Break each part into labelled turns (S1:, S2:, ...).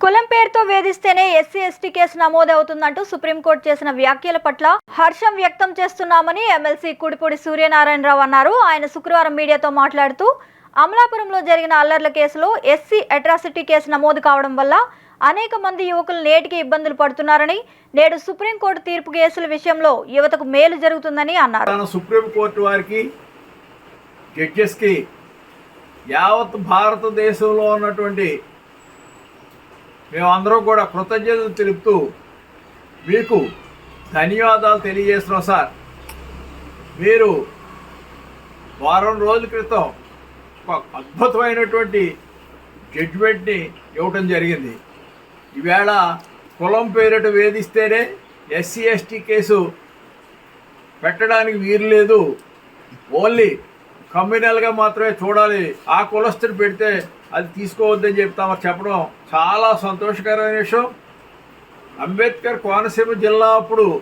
S1: కులం పేరుతో వేధిస్తేనే ఎస్సీ ఎస్టీ కేసు నమోదవుతుందంటూ సుప్రీంకోర్టు చేసిన వ్యాఖ్యల పట్ల హర్షం వ్యక్తం చేస్తున్నామని ఎమ్మెల్సీ కుడిపూడి సూర్యనారాయణరావు అన్నారు. ఆయన శుక్రవారం మీడియాతో మాట్లాడుతూ అమలాపురంలో జరిగిన అల్లర్ల కేసులో ఎస్సీ అట్రాసిటీ కేసు నమోదు కావడం వల్ల అనేక మంది యువకులు నేటికి ఇబ్బందులు పడుతున్నారని నేడు సుప్రీంకోర్టు తీర్పు కేసుల విషయంలో యువతకు మేలు జరుగుతుందని అన్నారు.
S2: సుప్రీంకోర్టు వారికి జడ్జెస్కి యావత్ భారతదేశంలో ఉన్నటువంటి మేమందరం కూడా కృతజ్ఞతలు తెలుపుతూ మీకు ధన్యవాదాలు తెలియజేస్తున్నాం సార్. మీరు వారం రోజుల క్రితం ఒక అద్భుతమైనటువంటి జడ్జిమెంట్ని ఇవ్వటం జరిగింది. ఈవేళ కులం పేరిట వేధిస్తేనే ఎస్సీ ఎస్టీ కేసు పెట్టడానికి వీలు లేదు. ఓన్లీ కమ్యూనల్గా మాత్రమే చూడాలి. ఆ కులస్తుని పెడితే అది తీసుకోవద్దని చెప్తామని చెప్పడం చాలా సంతోషకరమైన విషయం. అంబేద్కర్ కోనసీమ జిల్లా అప్పుడు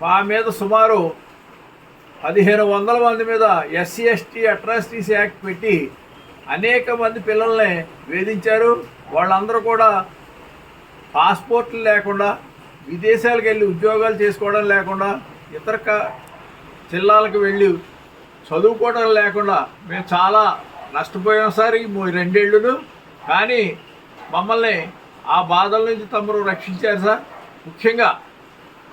S2: మా మీద సుమారు పదిహేను వందల మంది మీద ఎస్సీ ఎస్టీ అట్రాసిటీస్ యాక్ట్ పెట్టి అనేక మంది పిల్లల్ని వేధించారు. వాళ్ళందరూ కూడా పాస్పోర్ట్లు లేకుండా విదేశాలకు వెళ్ళి ఉద్యోగాలు చేసుకోవడం లేకుండా ఇతర క- జిల్లాలకు వెళ్ళి చదువుకోవడం లేకుండా మేము చాలా నష్టపోయాం సార్ ఈ మూ- కానీ మమ్మల్ని ఆ బాధల నుంచి తమరు రక్షించారు సార్. ముఖ్యంగా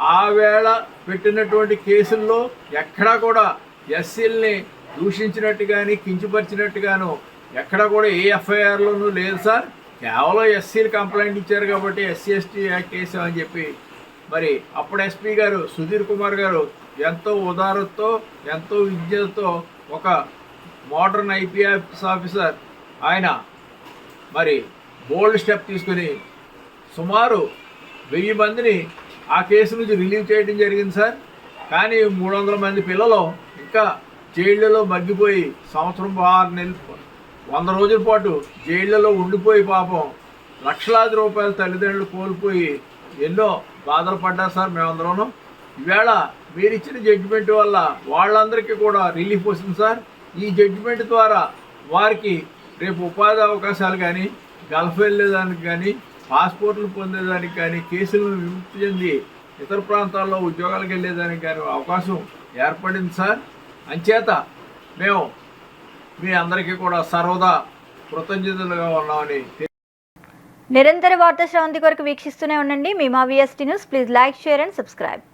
S2: ఆ వేళ పెట్టినటువంటి కేసుల్లో ఎక్కడా కూడా ఎస్సీల్ని దూషించినట్టు కానీ కించపరిచినట్టు గాను ఎక్కడా కూడా ఏ ఎఫ్ఐఆర్లోనూ లేదు సార్. కేవలం ఎస్సీలు కంప్లైంట్ ఇచ్చారు కాబట్టి ఎస్సీ ఎస్టీ యాక్ట్ వేసామని చెప్పి. మరి అప్పుడు ఎస్పీ గారు సుధీర్ కుమార్ గారు ఎంతో ఉదారతతో ఎంతో విద్యతో ఒక మోడర్న్ ఐపీఎస్ ఆఫీసర్ ఆయన మరి బోల్డ్ స్టెప్ తీసుకుని సుమారు వెయ్యి మందిని ఆ కేసు నుంచి రిలీవ్ చేయడం జరిగింది సార్. కానీ మూడు వందల మంది పిల్లలు ఇంకా జైళ్ళలో మగ్గిపోయి సంవత్సరం ఆరు నెలలు వంద రోజుల పాటు జైళ్ళలో ఉండిపోయి పాపం లక్షలాది రూపాయల తల్లిదండ్రులు కోల్పోయి ఎన్నో బాధలు పడ్డారు సార్ మేమందరం ఈవేళ మీరు ఇచ్చిన జడ్జిమెంట్ వల్ల వాళ్ళందరికీ కూడా రిలీఫ్ వస్తుంది సార్. ఈ జడ్జిమెంట్ ద్వారా వారికి రేపు ఉపాధి అవకాశాలు కానీ గల్ఫ్ వెళ్ళేదానికి కానీ పాస్పోర్ట్లు పొందేదానికి కానీ కేసులను విముక్తి చెంది ఇతర ప్రాంతాల్లో ఉద్యోగాలకు వెళ్ళేదానికి కానీ అవకాశం ఏర్పడింది సార్. అంచేత మేము మీ అందరికీ కూడా సర్వదా కృతజ్ఞతలుగా ఉన్నామని
S1: నిరంతర వార్తా శ్రవంతి కొరకు వీక్షిస్తూనే ఉండండి. మీ మా VST news please like share and subscribe